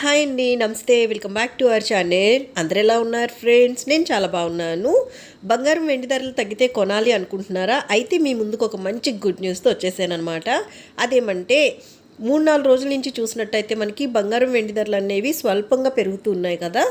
Hi అండి namaste welcome back to our channel. అందరు ఎలా ఉన్నారు ఫ్రెండ్స్? నేను చాలా బాగున్నాను. బంగారం వెండి ధరలు తగ్గితే కొనాలి అనుకుంటున్నారా? అయితే మీ ముందుకు ఒక మంచి గుడ్ న్యూస్తో వచ్చేసాను అనమాట అదేమంటే మూడు నాలుగు రోజుల నుంచి చూసినట్టయితే మనకి బంగారం వెండి ధరలు అనేవి స్వల్పంగా పెరుగుతూ ఉన్నాయి కదా.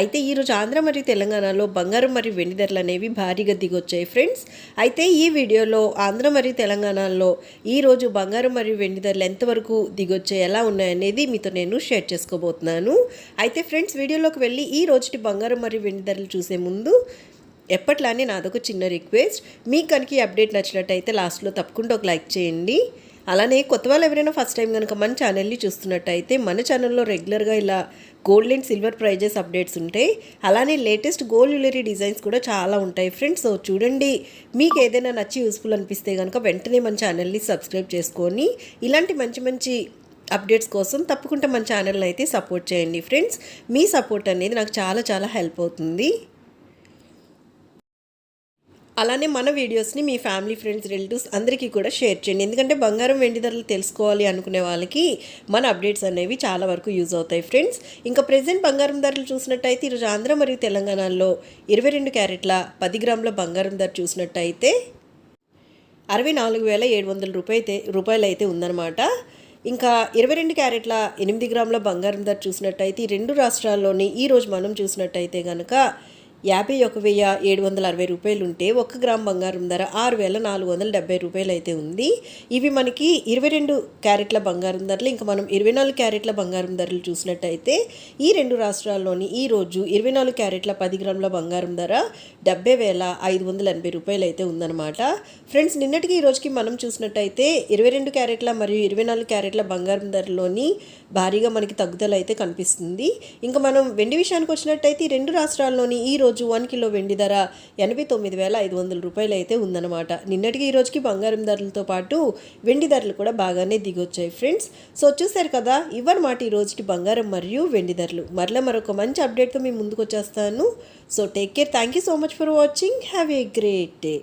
అయితే ఈరోజు ఆంధ్ర మరియు తెలంగాణలో బంగారం మరియు వెండి ధరలు అనేవి భారీగా దిగొచ్చాయి ఫ్రెండ్స్. అయితే ఈ వీడియోలో ఆంధ్ర మరియు తెలంగాణలో ఈరోజు బంగారం మరియు వెండి ధరలు ఎంతవరకు దిగొచ్చాయి ఎలా ఉన్నాయనేది మీతో నేను షేర్ చేసుకోబోతున్నాను. అయితే ఫ్రెండ్స్ వీడియోలోకి వెళ్ళి ఈ రోజుటి బంగారం మరియు వెండి ధరలు చూసే ముందు ఎప్పట్లానే నాదొక చిన్న రిక్వెస్ట్. మీకు కనుక ఈ అప్డేట్ నచ్చినట్టయితే లాస్ట్లో తప్పకుండా ఒక లైక్ చేయండి. అలానే కొత్త వాళ్ళు ఎవరైనా ఫస్ట్ టైం కనుక మన ఛానల్ని చూస్తున్నట్టయితే మన ఛానల్లో రెగ్యులర్గా ఇలా gold and silver prices updates ఉంటాయి. అలానే లేటెస్ట్ గోల్డ్ జ్యువెలరీ డిజైన్స్ కూడా చాలా ఉంటాయి ఫ్రెండ్స్ సో చూడండి మీకు ఏదైనా నచ్చి యూస్ఫుల్ అనిపిస్తే కనుక వెంటనే మన ఛానల్ని సబ్స్క్రైబ్ చేసుకొని ఇలాంటి మంచి మంచి అప్డేట్స్ కోసం తప్పకుండా మన ఛానల్ని అయితే సపోర్ట్ చేయండి ఫ్రెండ్స్ మీ సపోర్ట్ అనేది నాకు చాలా చాలా హెల్ప్ అవుతుంది. అలానే మన వీడియోస్ని మీ ఫ్యామిలీ ఫ్రెండ్స్ రిలేటివ్స్ అందరికీ కూడా షేర్ చేయండి. ఎందుకంటే బంగారం వెండి ధరలు తెలుసుకోవాలి అనుకునే వాళ్ళకి మన అప్డేట్స్ అనేవి చాలా వరకు యూజ్ అవుతాయి ఫ్రెండ్స్. ఇంకా ప్రజెంట్ బంగారం ధరలు చూసినట్టయితే ఈరోజు ఆంధ్ర మరియు తెలంగాణలో ఇరవై రెండు క్యారెట్ల పది గ్రాముల బంగారం ధర చూసినట్టయితే అరవై నాలుగు వేల ఏడు వందల రూపాయి రూపాయలు అయితే ఉందన్నమాట. ఇంకా ఇరవై రెండు క్యారెట్ల ఎనిమిది గ్రాముల బంగారం ధర చూసినట్టయితే ఈ రెండు రాష్ట్రాల్లోని ఈరోజు మనం చూసినట్టయితే కనుక యాభై ఒక వెయ్యి ఏడు వందల అరవై రూపాయలు ఉంటే ఒక గ్రామ్ బంగారం ధర ఆరు వేల నాలుగు వందల డెబ్బై రూపాయలు అయితే ఉంది. ఇవి మనకి ఇరవై రెండు క్యారెట్ల బంగారం ధరలు ఇంకా మనం ఇరవై నాలుగు క్యారెట్ల బంగారం ధరలు చూసినట్టయితే ఈ రెండు రాష్ట్రాల్లోని ఈ రోజు ఇరవై నాలుగు క్యారెట్ల పది గ్రాముల బంగారం ధర డెబ్బై వేల ఐదు వందల ఎనభై రూపాయలు అయితే ఉందన్నమాట. ఫ్రెండ్స్ నిన్నటికి ఈ రోజుకి మనం చూసినట్టయితే ఇరవై రెండు క్యారెట్ల మరియు ఇరవై నాలుగు క్యారెట్ల బంగారం ధరలోని భారీగా మనకి తగ్గుదల అయితే కనిపిస్తుంది. ఇంకా మనం వెండి విషయానికి వచ్చినట్టయితే ఈ రెండు రాష్ట్రాల్లోని ఈ రోజు వన్ కిలో వెండి ధర ఎనభై తొమ్మిది వేల ఐదు వందల రూపాయలు అయితే ఉందన్నమాట. నిన్నటికి ఈ రోజుకి బంగారం ధరలతో పాటు వెండి ధరలు కూడా బాగానే దిగొచ్చాయి ఫ్రెండ్స్. సో చూశారు కదా ఇవన్నమాట ఈ రోజుకి బంగారం మరియు వెండి ధరలు. మరలా మరొక మంచి అప్డేట్తో మేము ముందుకు వచ్చేస్తాను so take care thank you so much for watching have a great day